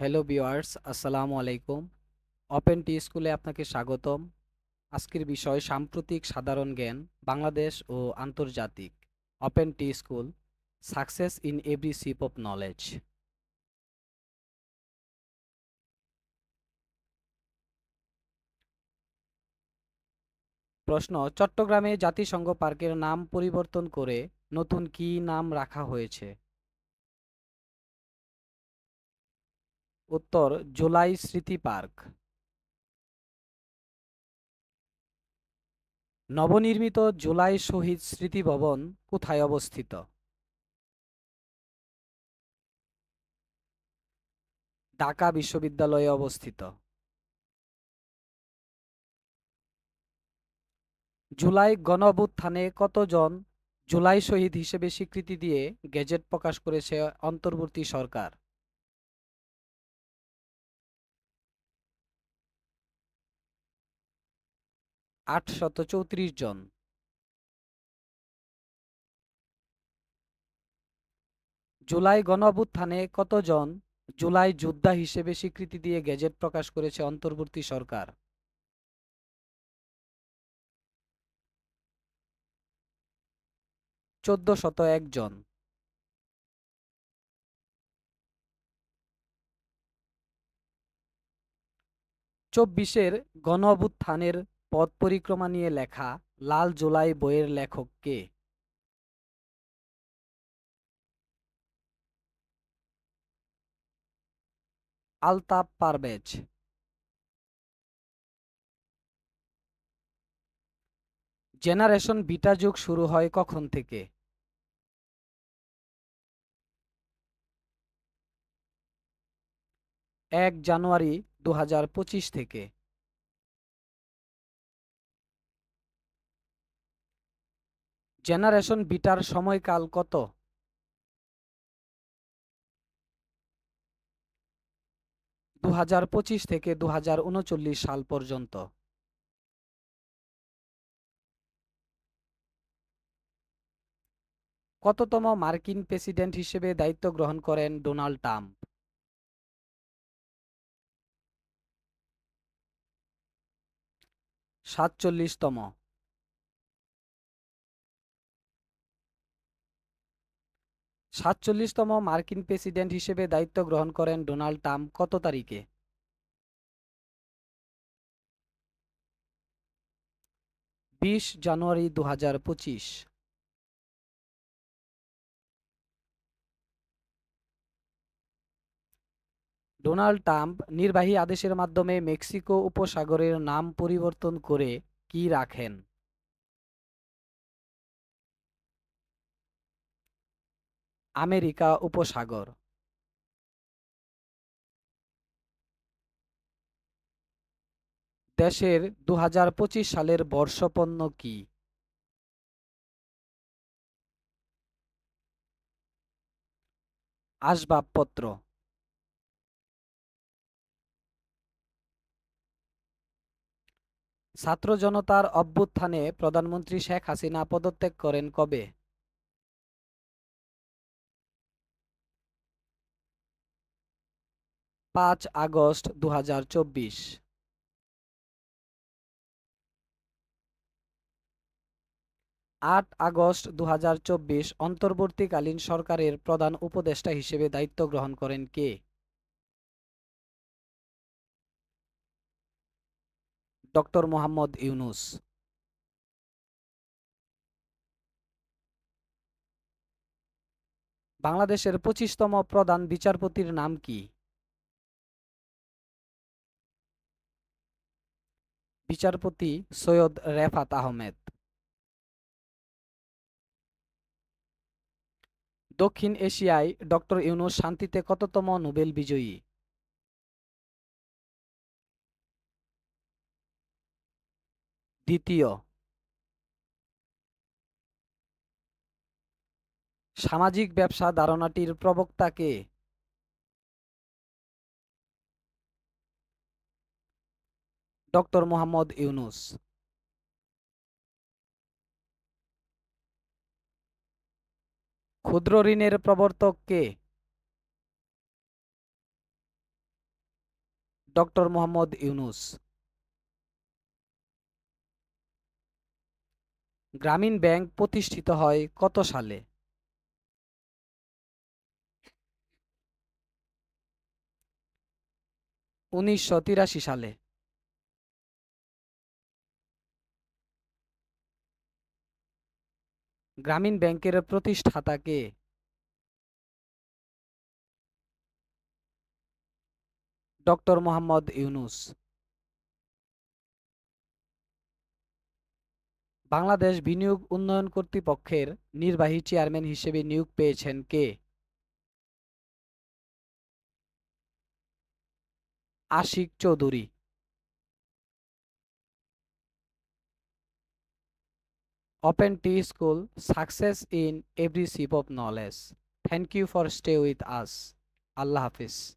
Hello viewers, আসসালামু আলাইকুম। Open টি স্কুলে আপনাকে স্বাগতম। আজকের বিষয় সাম্প্রতিক সাধারণ জ্ঞান, বাংলাদেশ ও আন্তর্জাতিক। Open T school, success in every step of knowledge. প্রশ্ন, চট্টগ্রামে জাতিসংঘ পার্কের নাম পরিবর্তন করে নতুন কী নাম রাখা হয়েছে? উত্তর, জুলাই স্মৃতি পার্ক। নবনির্মিত জুলাই শহীদ স্মৃতি ভবন কোথায় অবস্থিত? ঢাকা বিশ্ববিদ্যালয়ে অবস্থিত। জুলাই গণঅভ্যুত্থানে কতজন জুলাই শহীদ হিসেবে স্বীকৃতি দিয়ে গেজেট প্রকাশ করেছে অন্তর্বর্তী সরকার? আটশত চৌত্রিশ জন। জুলাই গণঅভ্যুত্থানে কতজন জুলাই যোদ্ধা হিসেবে স্বীকৃতি দিয়ে গেজেট প্রকাশ করেছে অন্তর্বর্তী সরকার? চোদ্দ শত একজন চব্বিশের গণ অভ্যুত্থানের পথ পরিক্রমা নিয়ে লেখা লাল জোলাই বইয়ের লেখক কে? আলতাপ পারভেজ। জেনারেশন বিটা যুগ শুরু হয় কখন থেকে? এক জানুয়ারি দু হাজার পঁচিশ থেকে। জেনারেশন বিটার সময়কাল কত? দু হাজার পঁচিশ থেকে দু হাজার উনচল্লিশ সাল পর্যন্ত। কততম মার্কিন প্রেসিডেন্ট হিসেবে দায়িত্ব গ্রহণ করেন ডোনাল্ড ট্রাম্প? সাতচল্লিশতম। সাতচল্লিশতম মার্কিন প্রেসিডেন্ট হিসেবে দায়িত্ব গ্রহণ করেন ডোনাল্ড ট্রাম্প। কত তারিখে? বিশ জানুয়ারি দু হাজার পঁচিশ। ডোনাল্ড ট্রাম্প নির্বাহী আদেশের মাধ্যমে মেক্সিকো উপসাগরের নাম পরিবর্তন করে কি রাখেন? আমেরিকা উপসাগর। দেশের দু হাজার পঁচিশ সালের বর্ষপণ্য কি? আসবাবপত্র। ছাত্র জনতার অভ্যুত্থানে প্রধানমন্ত্রী শেখ হাসিনা পদত্যাগ করেন কবে? পাঁচ আগস্ট দু আট আগস্ট দু হাজার চব্বিশ অন্তর্বর্তীকালীন সরকারের প্রধান উপদেষ্টা হিসেবে দায়িত্ব গ্রহণ করেন কে? ডক্টর মোহাম্মদ ইউনুস। বাংলাদেশের পঁচিশতম প্রধান বিচারপতির নাম কি? বিচারপতি সৈয়দ রেফাত আহমেদ। দক্ষিণ এশিয়ায় ডক্টর ইউনুস শান্তিতে কততম নোবেল বিজয়ী? দ্বিতীয়। সামাজিক ব্যবসা ধারণাটির প্রবক্তা কে? ডক্টর মোহাম্মদ ইউনুস। ক্ষুদ্র ঋণের প্রবর্তক কে? ডক্টর মোহাম্মদ ইউনুস। গ্রামীণ ব্যাংক প্রতিষ্ঠিত হয় কত সালে? উনিশশো তিরাশি সালে। গ্রামীণ ব্যাংকের প্রতিষ্ঠাতা কে ডক্টর মোহাম্মদ ইউনুস। বাংলাদেশ বিনিয়োগ উন্নয়ন কর্তৃপক্ষের নির্বাহী চেয়ারম্যান হিসেবে নিয়োগ পেয়েছেন কে? Ashiq Chowdhury. Open T School Success in Every Sip of Knowledge. Thank you for stay with us. Allah Hafiz.